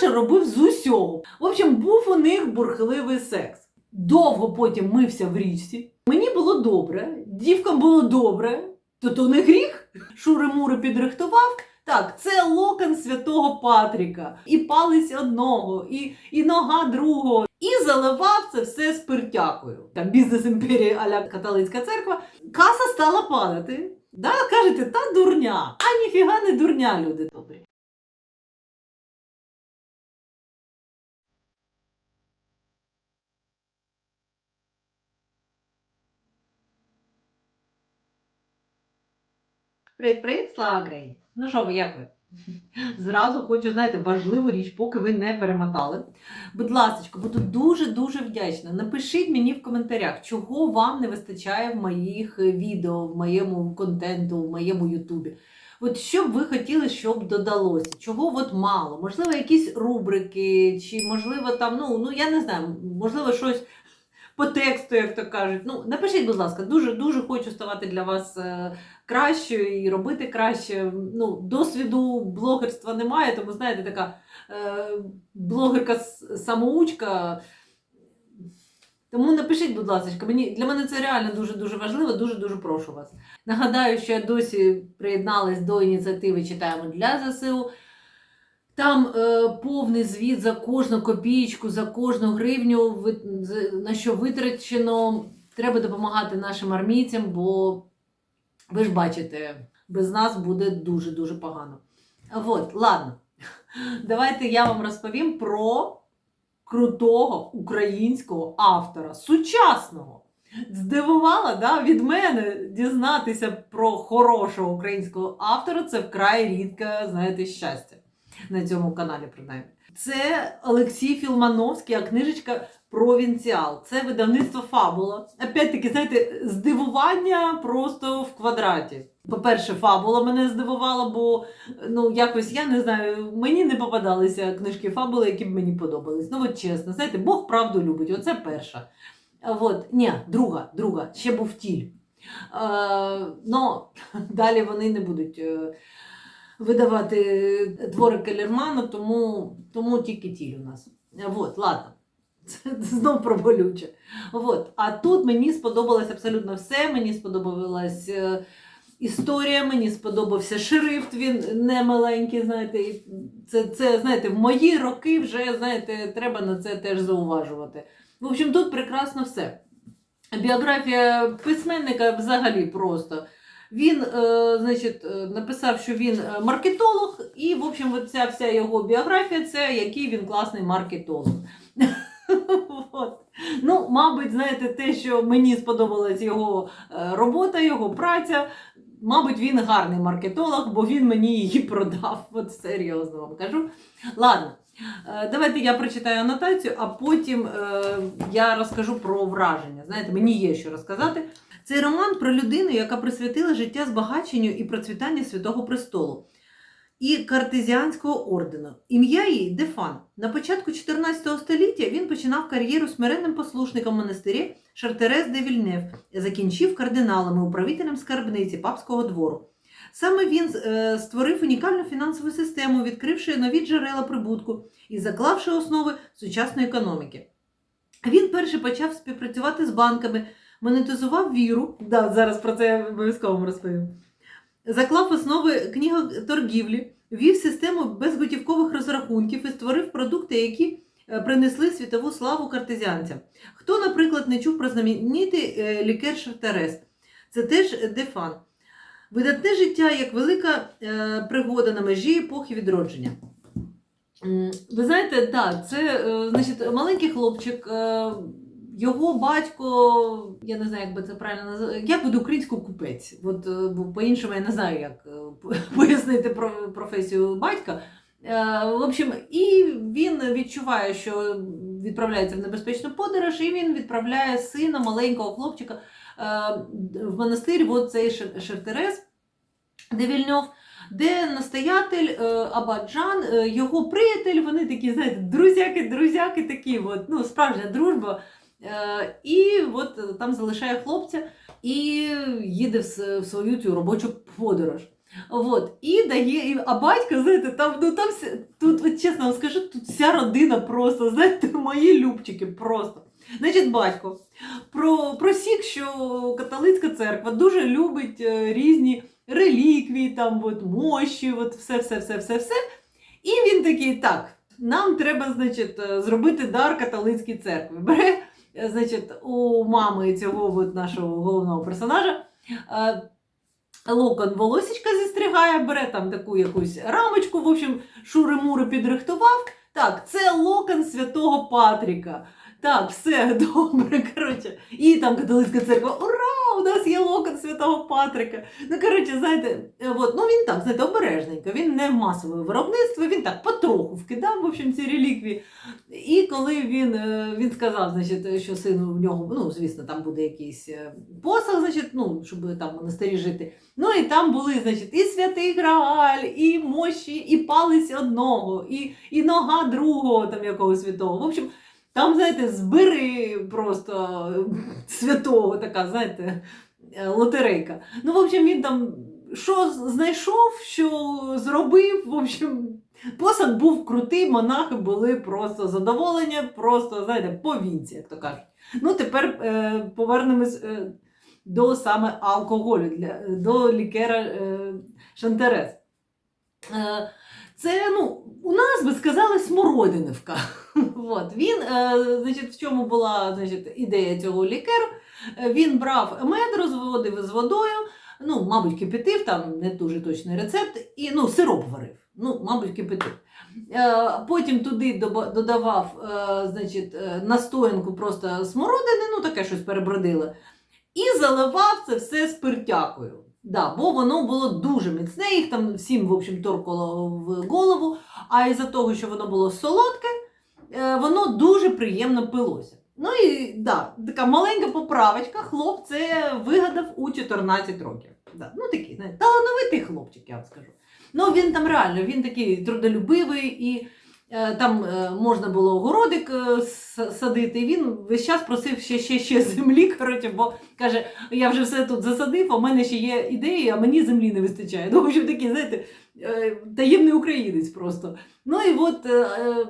Саша робив з усього. В общем, був у них бурхливий секс. Довго потім мився в річці. Мені було добре, дівкам було добре. То то не гріх. Шури-мури підрихтував. Так, це локон святого Патріка. І палець одного, і, і нога другого. І заливав це все спиртякою. Там бізнес імперії аля католицька церква. Каса стала падати. Да, кажете, та дурня. А ніфіга не дурня, люди добрі. Привіт, привіт, слава Україні! Ну що ви, як ви? Зразу хочу, знаєте, важливу річ, поки ви не перемотали. Будь ласка, буду дуже-дуже вдячна. Напишіть мені в коментарях, чого вам не вистачає в моїх е, відео, в моєму контенту, в моєму Ютубі. От що б ви хотіли, щоб додалося? Чого от мало? Можливо, якісь рубрики, чи можливо там, ну, ну я не знаю, можливо, щось по тексту, як то кажуть. Ну, напишіть, будь ласка, дуже дуже хочу ставати для вас е, кращою і робити краще. Ну, досвіду блогерства немає, тому знаєте, така е, блогерка-самоучка. Тому напишіть, будь ласка, мені для мене це реально дуже дуже важливо. Дуже дуже прошу вас. Нагадаю, що я досі приєдналась до ініціативи Читаємо для ЗСУ. Там е, повний звіт за кожну копійку, за кожну гривню, на що витрачено. Треба допомагати нашим армійцям, бо ви ж бачите, без нас буде дуже-дуже погано. От, ладно. Давайте я вам розповім про крутого українського автора, сучасного. Здивувала да, від мене дізнатися про хорошого українського автора. Це вкрай рідке, знаєте, щастя на цьому каналі, принаймні. Це Олексій Філмановський, а книжечка Провінціал. Це видавництво Фабула. Опять-таки, знаєте, здивування просто в квадраті. По-перше, фабула мене здивувала, бо ну якось я не знаю, мені не попадалися книжки фабули, які б мені подобались. Ну от чесно, знаєте, Бог правду любить. Оце перша. От, ні, друга, друга, ще був тіль. Е, ну, далі вони не будуть е, видавати твори Келермана, тому, тому тільки тіль у нас. От, ладно. Це знов про болюче. От. А тут мені сподобалось абсолютно все. Мені сподобалась е, історія, мені сподобався шрифт, він не маленький, знаєте. Це, це, знаєте, в мої роки вже, знаєте, треба на це теж зауважувати. В общем, тут прекрасно все. Біографія письменника взагалі просто. Він, е, значить, е, написав, що він е, маркетолог, і, в общем, ця вся його біографія це який він класний маркетолог. От. Ну, мабуть, знаєте, те, що мені сподобалась його робота, його праця. Мабуть, він гарний маркетолог, бо він мені її продав. От серйозно вам кажу. Ладно, давайте я прочитаю анотацію, а потім я розкажу про враження. Знаєте, мені є що розказати. Цей роман про людину, яка присвятила життя збагаченню і процвітанню Святого Престолу і картезіанського ордену. Ім'я її Дефан. На початку 14 століття він починав кар'єру смиренним послушником монастирі Шартерес де Вільнев, закінчив кардиналами управителем скарбниці папського двору. Саме він е, створив унікальну фінансову систему, відкривши нові джерела прибутку і заклавши основи сучасної економіки. Він перший почав співпрацювати з банками, монетизував віру. Да, зараз про це я обов'язково розповім. Заклав основи книготоргівлі, ввів систему безготівкових розрахунків і створив продукти, які е, принесли світову славу картезіанцям. Хто, наприклад, не чув про знаменитий е, лікер Шартерес? Це теж Дефан. Видатне життя як велика е, пригода на межі епохи відродження. Ви знаєте, так, це е, значить, маленький хлопчик, його батько, я не знаю, як би це правильно називати, як буде українською купець. От, е, по-іншому я не знаю, як е, пояснити про- професію батька. Е, В общем, і він відчуває, що відправляється в небезпечну подорож, і він відправляє сина, маленького хлопчика в монастир, от цей Шертерес, де Вільньов, де настоятель Абаджан, його приятель, вони такі, знаєте, друзяки, друзяки такі, от, ну, справжня дружба. Е, І от там залишає хлопця і їде в свою цю робочу подорож. Вот. І дає, а батько, знаєте, там, ну там тут, от чесно вам скажу, тут вся родина просто, знаєте, мої любчики просто. Значить, батько про, просік, що католицька церква дуже любить е, різні реліквії, там, от, мощі, от все, все, все, все, все. І він такий, так, нам треба, значить, е, зробити дар католицькій церкві. Бере, е, значить, у мами цього от нашого головного персонажа. е, Локон волосічка зістригає, бере там таку якусь рамочку, в общем, шури-мури підрихтував. Так, це локон святого Патріка. Так, все добре. Коротше. І там католицька церква. Ура! У нас є локон святого Патрика. Ну, коротше, знаєте, е, от, ну він так, знаєте, обережненько. Він не масове виробництво, він так потроху вкидав, в общем, ці реліквії. І коли він, е, він сказав, значить, що сину в нього, ну, звісно, там буде якийсь е, посаг, значить, ну, щоб там монастирі жити. Ну і там були, значить, і святий Грааль, і мощі, і палець одного, і, і нога другого там якогось святого. В общем, там, знаєте, збери просто святого, така, знаєте, е, лотерейка. Ну, в общем, він там що знайшов, що зробив, в общем, посад був крутий, монахи були просто задоволені, просто, знаєте, по вінці, як то кажуть. Ну, тепер е, повернемось е, до саме алкоголю, для, до лікера е, Шантерес. Е, це, ну, у нас би сказали смородинівка. От. Він, е, значить, в чому була значить, ідея цього лікеру? Е, Він брав мед, розводив з водою, ну, мабуть, кипятив, там не дуже точний рецепт, і ну, сироп варив. Ну, мабуть, кипятив. Е, Потім туди додавав е, значить, е, настоянку просто смородини, ну таке щось перебродило, і заливав це все спиртякою. Да, бо воно було дуже міцне, їх там всім, в общем, торкало в голову, а із-за того, що воно було солодке, е, воно дуже приємно пилося. Ну і да, така маленька поправочка, хлоп це вигадав у 14 років. Да, ну такий, знаєте, талановитий хлопчик, я вам скажу. Ну він там реально, він такий трудолюбивий і там е, можна було городик е, садити, і він весь час просив ще, ще, ще землі, коротше, бо каже, я вже все тут засадив, а в мене ще є ідеї, а мені землі не вистачає. Ну, в общем, такий, знаєте, е, таємний українець просто. Ну і от, е, е,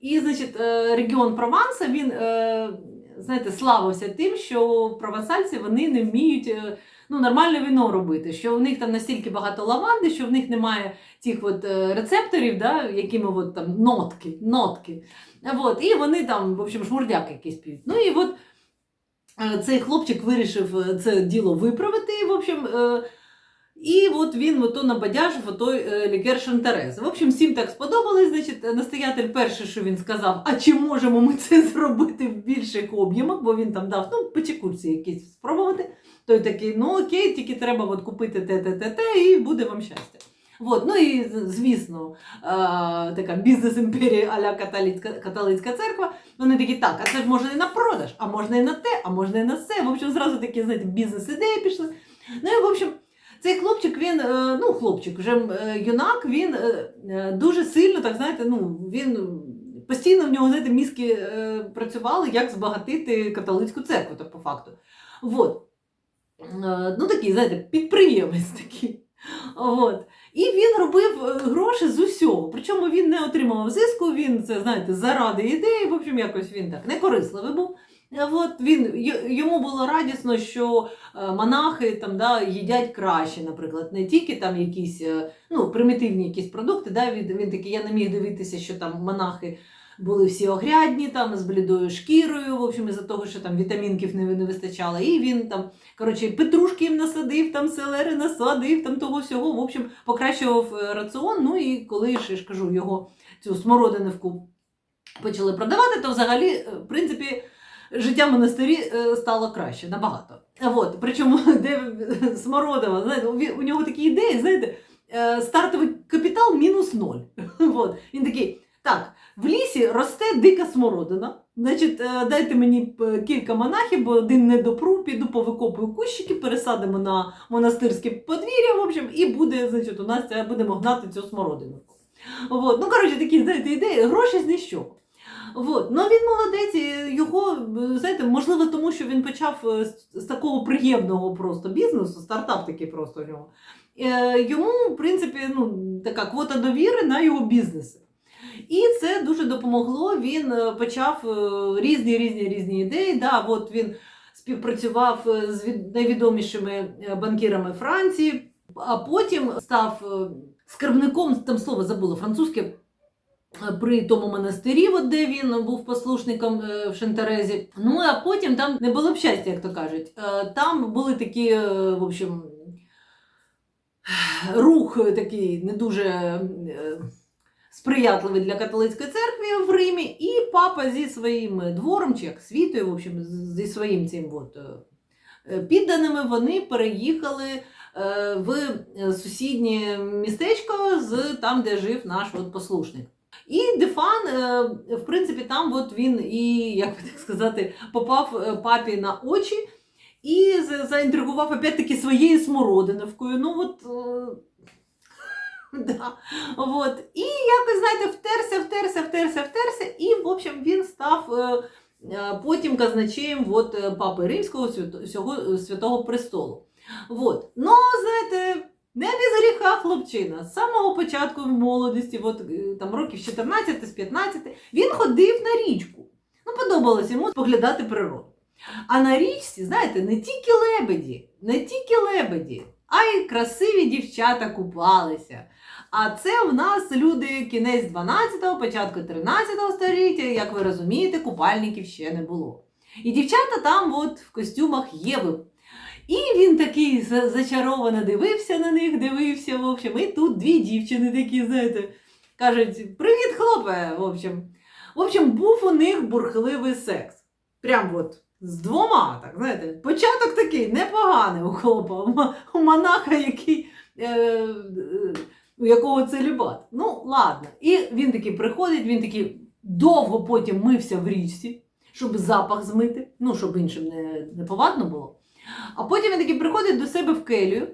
і, значить, е, регіон Прованса, він, е, знаєте, славився тим, що провансальці вони не вміють е, ну, нормальне вино робити, що в них там настільки багато лаванди, що в них немає цих от е, рецепторів, да, якими от там нотки, нотки. От, і вони там, в общем, шмурдяк якийсь п'ють. Ну і от е, цей хлопчик вирішив е, це діло виправити. В общем, і от він ото набадяжив отой лікер Шантарез. В общем, всім так сподобалось. Значить, настоятель перше, що він сказав, а чи можемо ми це зробити в більших об'ємах, бо він там дав ну, печекурці якісь спробувати. Той такий, ну окей, тільки треба от купити те, те, те, те, і буде вам щастя. От, ну і звісно, е, така бізнес-імперія а-ля католицька, католицька церква. Вони такі, так, а це ж можна і на продаж, а можна і на те, а можна і на це. В общем, зразу такі, знаєте, бізнес-ідеї пішли. Ну і в общем, цей хлопчик, він, е, ну, хлопчик, вже е, юнак, він е, е, дуже сильно, так знаєте, ну, він постійно в нього, знаєте, мізки е, працювали, як збагатити католицьку церкву, так по факту. Вот. Е, Ну, такий, знаєте, підприємець такий. От. І він робив е, гроші з усього. Причому він не отримував зиску, він це, знаєте, заради ідеї, в общем, якось він так некорисливий був. От він, йому було радісно, що е, монахи там, да, їдять краще, наприклад, не тільки там якісь ну, примітивні якісь продукти. Да, він, він такий, я не міг дивитися, що там монахи були всі огрядні, там, з блідою шкірою, в общем, із-за того, що там вітамінків не, не вистачало. І він там, коротше, петрушки їм насадив, там селери насадив, там того всього, в общем, покращував е, раціон. Ну і коли ж, я ж кажу, його цю смородинівку почали продавати, то взагалі, е, в принципі, життя в монастирі е, стало краще, набагато. От, причому, де Смородова, знаєте, у нього такі ідеї, знаєте, стартовий капітал мінус ноль. От. Він такий, так, в лісі росте дика смородина. Значить, е, дайте мені е, кілька монахів, бо один не допру, піду повикопую кущики, пересадимо на монастирське подвір'я, в общем, і буде, значить, у нас це будемо гнати цю смородину. От. Ну, коротше, такі, знаєте, ідеї, гроші з нічого. От. Ну, він молодець, його, е, знаєте, можливо, тому що він почав е, з, такого приємного просто бізнесу, стартап такий просто у нього. е, йому, в принципі, ну, така квота довіри на його бізнеси. І це дуже допомогло. Він е, почав е, різні різні різні ідеї. Да, от він співпрацював е, з найвідомішими банкірами Франції, а потім став скарбником, там слово забула французьке, при тому монастирі, от де він був послушником в Шантарезі. Ну а потім там не було б щастя, як то кажуть. Там були такі, в общем, рух такий не дуже сприятливий для католицької церкви в Римі, і папа зі своїм двором, чи як світою, в общем, зі своїм цим от, е, е, підданими, вони переїхали е, в сусіднє містечко з там, де жив наш от послушник. І Дефан, в принципі, там от він і, як би так сказати, попав папі на очі і заінтригував опять-таки своєю смородиновкою. Ну от. Да. Вот. І якось, знаєте, втерся, втерся, втерся, втерся, і, в общем, він став е, е, потім казначеєм от, е, Папи Римського всього Святого Престолу. Вот. Ну, знаєте, не без гріха хлопчина. З самого початку молодості, от, там, років 14 з 15, він ходив на річку. Ну, подобалось йому споглядати природу. А на річці, знаєте, не тільки лебеді, не тільки лебеді, а й красиві дівчата купалися. А це в нас люди кінець 12-го, початку 13-го століття, як ви розумієте, купальників ще не було. І дівчата там от в костюмах Єви. І він такий зачаровано дивився на них, дивився, в общем, і тут дві дівчини такі, знаєте, кажуть: Привіт, хлопе! В общем, в общем, був у них бурхливий секс. Прям от з двома, так, знаєте, початок такий непоганий у хлопа, у монаха, який. Е, е, у якого це любат. Ну, ладно. І він такий приходить, він такий довго потім мився в річці, щоб запах змити, ну, щоб іншим не, не повадно було. А потім він такий приходить до себе в келію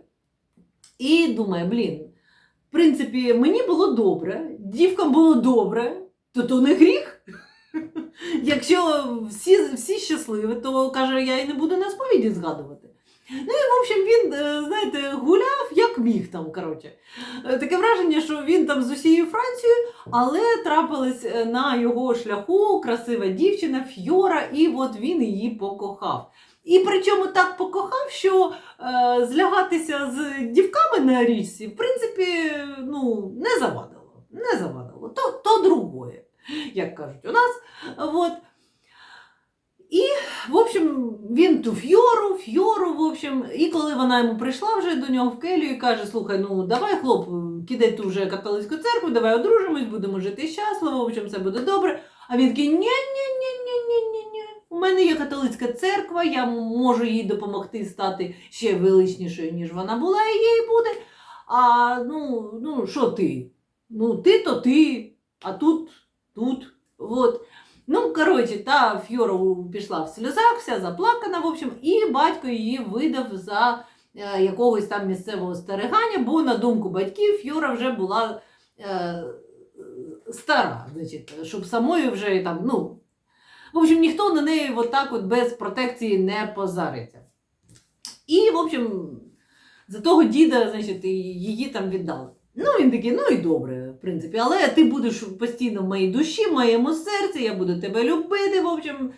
і думає: блін, в принципі, мені було добре, дівкам було добре, то то не гріх. Якщо всі, всі щасливі, то каже, я і не буду на сповіді згадувати. Ну і в общем, він, е, знаєте, гуляв як міг там. коротше. Е, Таке враження, що він там з усією Францією, але трапилась е, на його шляху красива дівчина Фьора, і от він її покохав. І причому так покохав, що е, злягатися з дівками на річці, в принципі, ну, не завадило. Не завадило. То, то другое, як кажуть у нас. От. В общем, він ту фьору, фьору, в общем, і коли вона йому прийшла вже до нього в келію і каже: слухай, ну давай, хлоп, кидай ту вже католицьку церкву, давай одружимось, будемо жити щасливо, в общем, все буде добре. А він такий: ні, ні, ні, ні, ні, ні, ні. У мене є католицька церква, я можу їй допомогти стати ще величнішою, ніж вона була, і їй буде. А ну, ну що ти? Ну, ти то ти, а тут, тут. Вот. Ну, коротше, та Фьора пішла в сльозах, вся заплакана, в общем, і батько її видав за е, якогось там місцевого старигання, бо, на думку батьків, Фьора вже була е, стара, значить, щоб самою вже там, ну. В общем, ніхто на неї от так от без протекції не позариться. І, в общем, за того діда, значить, її там віддали. Ну, він такий, ну і добре, в принципі, але ти будеш постійно в моїй душі, в моєму серці, я буду тебе любити, в общем,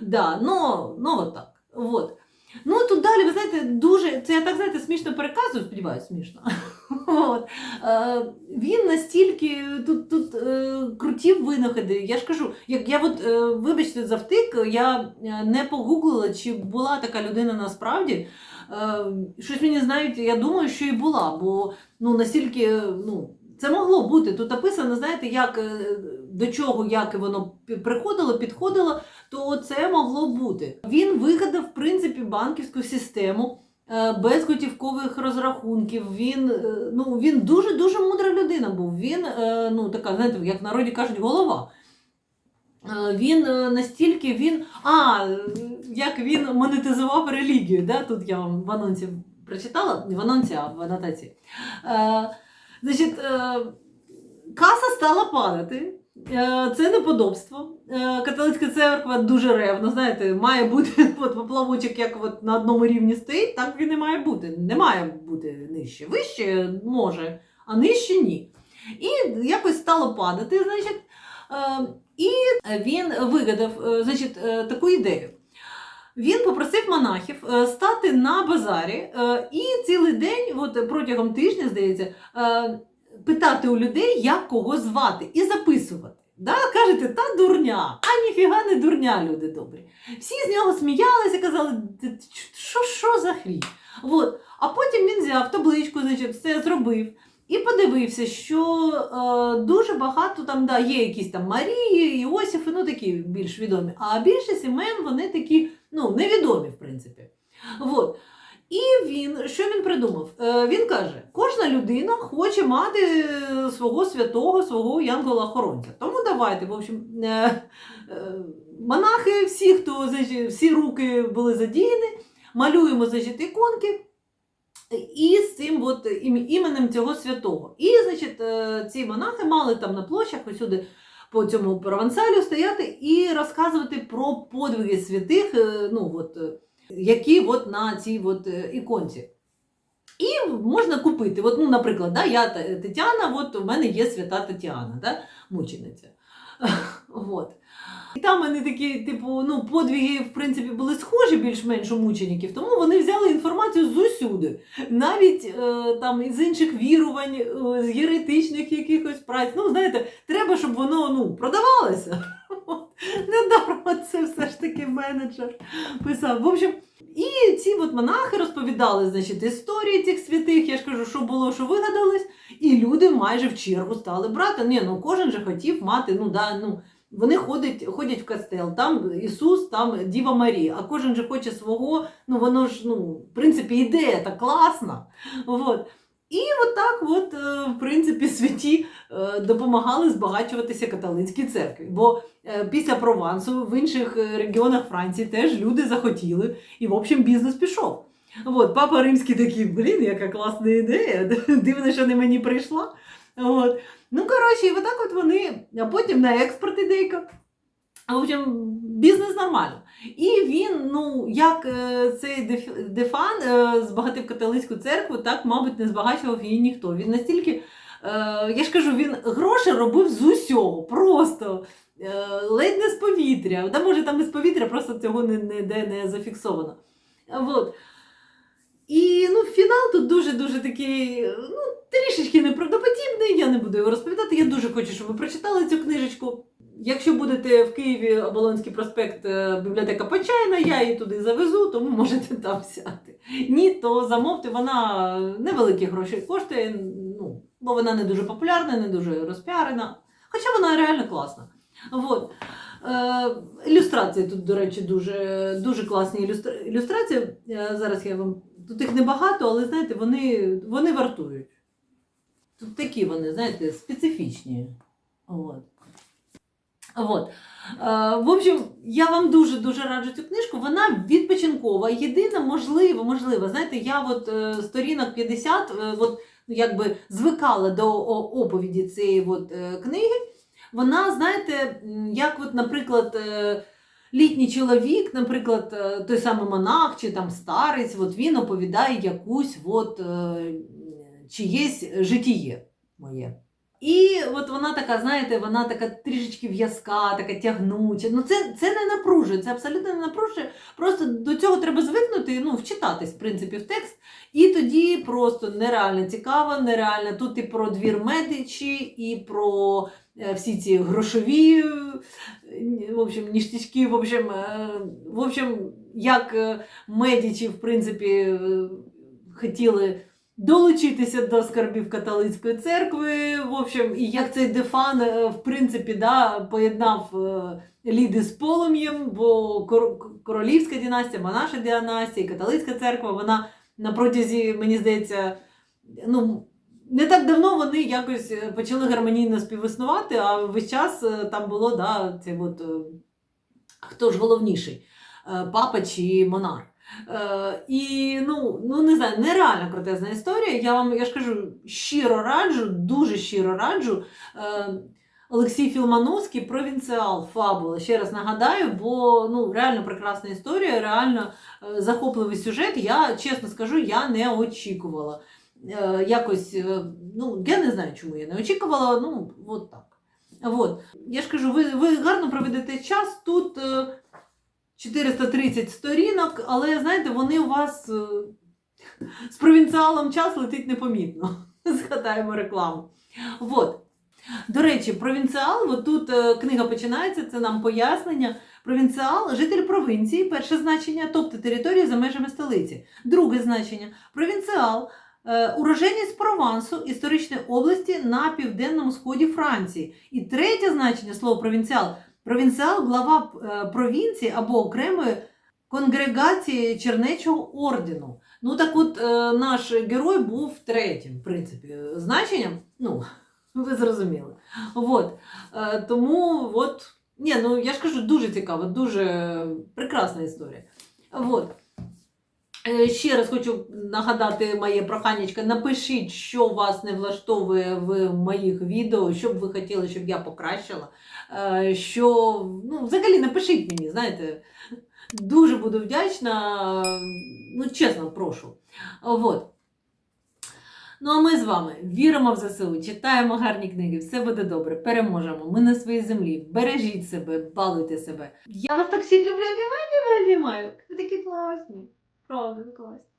да, ну, ну от так. Вот. Ну, тут далі, ви знаєте, дуже, це я так знаєте, смішно переказую, сподіваюся, смішно. От. Е, він настільки тут, тут е, круті винаходи. Я ж кажу, як я от, е, вибачте за втик, я е, не погуглила, чи була така людина насправді. Е, щось мені знають, я думаю, що і була, бо ну, настільки, ну, це могло бути. Тут написано, знаєте, як е, до чого, як воно приходило, підходило, то це могло бути. Він вигадав, в принципі, банківську систему е, без готівкових розрахунків. Він, е, ну, він дуже-дуже мудра людина був. Він, ну, така, знаєте, як в народі кажуть, голова. Він настільки він. А, як він монетизував релігію. Да? Тут я вам в анонсі прочитала, в анонсі, а в анотації. Значить, е, каса стала падати. Е, Це неподобство. Е, Католицька церква дуже ревно, знаєте, має бути от поплавочок, як от на одному рівні стоїть, так він і має бути. Не має бути нижче. Вище може, а нижче ні. І якось стало падати, значить, і він вигадав значить, таку ідею. Він попросив монахів е, стати на базарі е, і цілий день, от протягом тижня, здається, е, питати у людей, як кого звати, і записувати. Да? Кажете, та дурня, а ніфіга не дурня, люди добрі. Всі з нього сміялися, казали, що, що за хрінь? От. А потім він взяв табличку, значить, все зробив. І подивився, що е, дуже багато там да, є якісь там Марії, Іосифи, ну такі більш відомі. А більшість імен вони такі ну, невідомі, в принципі. От. І він, що він придумав? Е, він каже: кожна людина хоче мати е, свого святого, свого янгола-охоронця. Тому давайте, в общем, е, монахи, всі, хто всі руки були задіяні, малюємо значить, іконки. І з цим от іменем цього святого. І, значить, ці монахи мали там на площах усюди по цьому провансалю стояти і розказувати про подвиги святих, е, ну, от, е, які от на цій от е, іконці. І можна купити. От, ну, наприклад, да, я Тетяна, от у мене є свята Тетяна, да, мучениця. От. І там вони такі, типу, ну, подвиги, в принципі, були схожі більш-менш у мучеників, тому вони взяли інформацію з усюди. Навіть е, там із інших вірувань, е, з єретичних якихось праць. Ну, знаєте, треба, щоб воно ну, продавалося. Недаром це все ж таки менеджер писав. В общем, і ці от монахи розповідали значить, історії цих святих. Я ж кажу, що було, що вигадалось, і люди майже в чергу стали брати. Ні, ну кожен же хотів мати, ну да, ну. Вони ходять, ходять в костел, там Ісус, там Діва Марія, а кожен же хоче свого, ну воно ж, ну, в принципі, ідея та класна. От. І от так, от, е, в принципі, святі е, допомагали збагачуватися католицькій церкві. Бо е, після Провансу в інших регіонах Франції теж люди захотіли, і, в общем, бізнес пішов. От, папа римський такий, блін, яка класна ідея, дивно, що не мені прийшла. От. Ну, коротше, і отак от вони, а потім на експорт ідейка. В общем, бізнес нормально. І він, ну, як е, цей Дефан е, збагатив католицьку церкву, так, мабуть, не збагачував її ніхто. Він настільки, е, я ж кажу, він гроші робив з усього, просто ледь не з повітря. Да, може, там і з повітря, просто цього не, ніде не зафіксовано. Вот. І ну, фінал тут дуже-дуже такий, ну, трішечки неправдоподібний, я не буду його розповідати. Я дуже хочу, щоб ви прочитали цю книжечку. Якщо будете в Києві Оболонський проспект, е, бібліотека Почайна, я її туди завезу, тому можете там взяти. Ні, то замовте, вона невеликі гроші коштує, ну, бо вона не дуже популярна, не дуже розпіарена. Хоча вона реально класна. Вот. Е, ілюстрації тут, до речі, дуже, дуже класні ілюстра... ілюстрації. Е, зараз я вам. Тут їх небагато, але знаєте, вони, вони вартують. Тут такі вони, знаєте, специфічні. От. От. Е, в общем, я вам дуже-дуже раджу цю книжку. Вона відпочинкова. Єдине, можливо, можливо, знаєте, я от сторінок 50 е, от, ну, якби звикала до оповіді цієї от, книги. Вона, знаєте, як, от, наприклад, е, літній чоловік, наприклад, е, той самий монах чи там старець, от він оповідає якусь от, е, чиєсь житіє моє. І от вона така, знаєте, вона така трішечки в'язка, така тягнуча. Ну це, це не напружує, це абсолютно не напружує. Просто до цього треба звикнути, ну, вчитатись, в принципі, в текст. І тоді просто нереально цікаво, нереально. Тут і про двір Медичі, і про е, всі ці грошові е, в общем, ніштячки, в общем, е, в общем, як Медичі, в принципі, хотіли долучитися до скарбів католицької церкви. В общем, і як цей Дефан, е, в принципі, да, поєднав е, ліди з полум'ям, бо королівська династія, монаша династія, католицька церква, вона на протязі, мені здається, ну. Не так давно вони якось е, почали гармонійно співіснувати, а весь час там було да, це от, хто ж головніший, папа чи монарх. Е, і ну, ну не знаю, нереально крутезна історія. Я вам я ж кажу, щиро раджу, дуже щиро раджу. Е, Олексій Філмановський провінціал Фабула. Ще раз нагадаю, бо ну реально прекрасна історія, реально е, захопливий сюжет. Я чесно скажу, я не очікувала. Е, якось, е, ну я не знаю, чому я не очікувала. Ну, от так. От. Я ж кажу, ви, ви гарно проведете час. Тут е, 430 сторінок, але знаєте, вони у вас е, з провінціалом час летить непомітно. Згадаємо рекламу. От. До речі, провінціал, от тут е, книга починається, це нам пояснення. Провінціал житель провінції, перше значення, тобто території за межами столиці. Друге значення провінціал. е, Уроженець Провансу, історичної області на південному сході Франції. І третє значення слово провінціал. Провінціал глава е, провінції або окремої конгрегації Чернечого ордену. Ну так от е, наш герой був третім, в принципі, значенням. Ну, ви зрозуміли. От. Е, тому от, ні, ну я ж кажу, дуже цікаво, дуже прекрасна історія. От. Е, Ще раз хочу нагадати моє проханнячко. Напишіть, що вас не влаштовує в моїх відео, що б ви хотіли, щоб я покращила. Е, Що, ну, взагалі напишіть мені, знаєте, дуже буду вдячна. Ну, чесно, прошу. От. Ну, а ми з вами віримо в ЗСУ, читаємо гарні книги, все буде добре, переможемо. Ми на своїй землі. Бережіть себе, балуйте себе. Я вас так всіх люблю, обіймаю, обіймаю, обіймаю. Ви такі класні. Правда, класні.